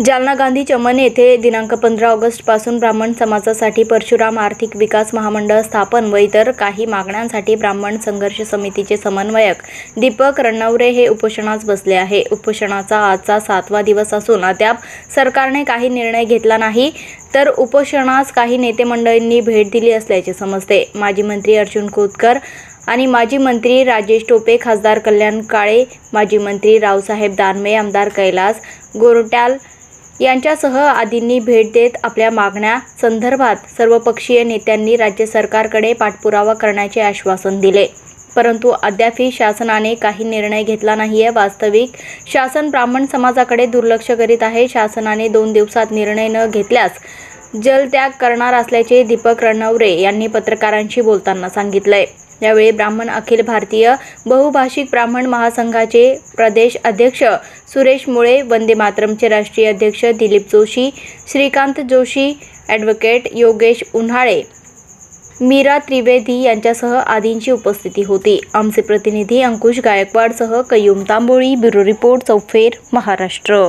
जालना गांधी चमन येथे दिनांक पंधरा ऑगस्टपासून ब्राह्मण समाजासाठी परशुराम आर्थिक विकास महामंडळ स्थापन व इतर काही मागण्यांसाठी ब्राह्मण संघर्ष समितीचे समन्वयक दीपक रणवरे हे उपोषणास बसले आहे. उपोषणाचा आजचा सातवा दिवस असून अद्याप सरकारने काही निर्णय घेतला नाही तर उपोषणास काही नेते मंडळींनी भेट दिली असल्याचे समजते. माजी मंत्री अर्जुन खोतकर आणि माजी मंत्री राजेश टोपे खासदार कल्याण काळे माजी मंत्री रावसाहेब दानवे आमदार कैलास गोरट्याल यांच्यासह आदींनी भेट देत आपल्या मागण्या संदर्भात सर्वपक्षीय नेत्यांनी राज्य सरकारकडे पाठपुरावा करण्याचे आश्वासन दिले. परंतु अद्यापही शासनाने काही निर्णय घेतला नाहीये वास्तविक. शासन ब्राह्मण समाजाकडे दुर्लक्ष करीत आहे. शासनाने दोन दिवसात निर्णय न घेतल्यास जलत्याग करणार असल्याचे दीपक रणवरे यांनी पत्रकारांशी बोलताना सांगितलंय. यावेळी ब्राह्मण अखिल भारतीय बहुभाषिक ब्राह्मण महासंघाचे प्रदेश अध्यक्ष सुरेश मुळे वंदे मातरमचे राष्ट्रीय अध्यक्ष दिलीप जोशी श्रीकांत जोशी ॲडव्होकेट योगेश उन्हाळे मीरा त्रिवेदी यांच्यासह आदींची उपस्थिती होती. आमचे प्रतिनिधी अंकुश गायकवाडसह कयुम तांबोळी ब्युरो रिपोर्ट चौफेर महाराष्ट्र.